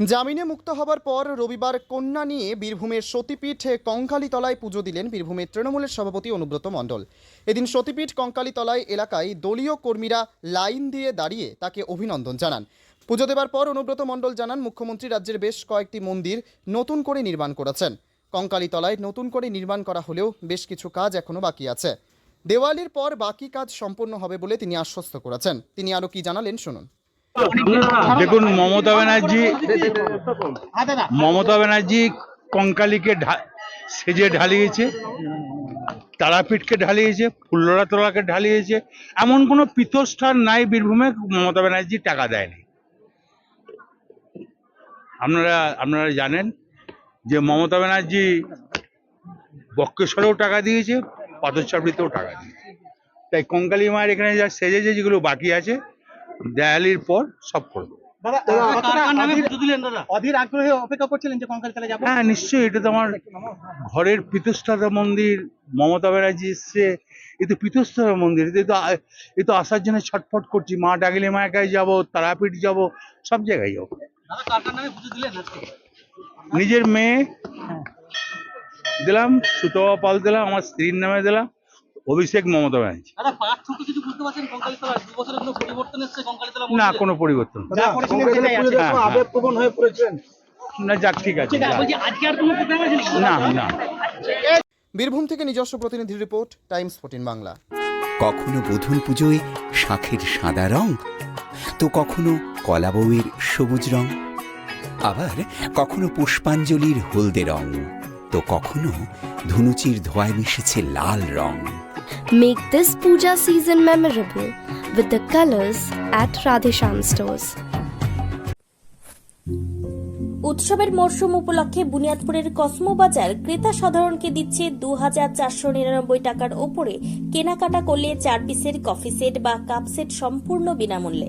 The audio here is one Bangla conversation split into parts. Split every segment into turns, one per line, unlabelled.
জামিনে মুক্ত হবার পর রবিবার কন্যা নিয়ে বীরভূমের সতীপীঠ কঙ্কালীতলায় পুজো দিলেন বীরভূমের তৃণমূলের সভাপতি অনুব্রত মণ্ডল। এদিন সতীপীঠ কঙ্কালীতলায় এলাকায় দলীয় কর্মীরা লাইন দিয়ে দাঁড়িয়ে তাকে অভিনন্দন জানান। পুজো দেবার পর অনুব্রত মণ্ডল জানান, মুখ্যমন্ত্রী রাজ্যের বেশ কয়েকটি মন্দির নতুন করে নির্মাণ করেছেন। কঙ্কালীতলায় নতুন করে নির্মাণ করা হলেও বেশ কিছু কাজ এখনও বাকি আছে। দেওয়ালির পর বাকি কাজ সম্পন্ন হবে বলে তিনি আশ্বস্ত করেছেন। তিনি আরও কি জানালেন শুনুন।
দেখুন মমতা ব্যানার্জি মমতা ব্যানার্জি কঙ্কালীকে ঢা- সেজে ঢালিয়েছে তারাপীঠকে ঢালিয়েছে ফুল্লরা তোলাকে ঢালিয়েছে। এমন কোনো পীতস্থান নাই বীরভূমে মমতা ব্যানার্জি টাকা দেয়নি। আপনারা আপনারা জানেন যে মমতা ব্যানার্জি বক্রেশ্বরেও টাকা দিয়েছে পাথরচাপড়িতেও টাকা দিয়েছে। তাই কঙ্কালী মায়ের এখানে যা সেজেছে যেগুলো বাকি আছে দেয়ালির পর সব করব।
অধীর- অধীর আগ্রহে অপেক্ষা করছিলেন যে কঙ্কাল তলায় যাব।
হ্যাঁ নিশ্চয়ই এটা তো আমার ঘরের পীতস্থাতা মন্দির মমতা ব্যানার্জি এসছে এ তো পীতস্থাতা মন্দির এ তো এ তো আসার জন্য ছটফট করছি মা ডাকলে মায়ের কাছে যাব তারাপীঠ যাব সব জায়গায় যাব।
দাদা কার কার নামে পুজো দিলেন আজকে?
নিজের মেয়ে দিলাম সুতবা পাল দিলাম আমার স্ত্রীর নামে দিলাম অভিষেক মমতা ব্যানার্জি। না কোনো পরিবর্তন না। হ্যাঁ, হ্যাঁ। না যাক ঠিক আছে
ঠিক আছে
যাক।
বলছি আজকে আর কোনো প্রোগ্রাম আছে নাকি?
না না।
বীরভূম থেকে নিজস্ব প্রতিনিধি রিপোর্ট টাইমস ফোর্টিন বাংলা।
কখনো বোধন পুজোয় শাঁখের সাদা রং? তো কখনো কলা বউয়ের সবুজ রং? আবার কখনো পুষ্পাঞ্জলির হলদে রং? তো কখনো ধুনুচির ধোয়ায় মিশেছে লাল রং
Make this puja season memorable with the colors at Radhesham stores.
উৎসবের মরশুম উপলক্ষে বুনিয়াদপুরের কসমো বাজার ক্রেতা সাধারণকে দিচ্ছে দু হাজার চারশো নিরানব্বই টাকার ওপরে কেনাকাটা করলে চার পিসের কফি সেট বা কাপ সেট সম্পূর্ণ বিনামূল্যে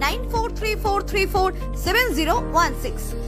9434347016.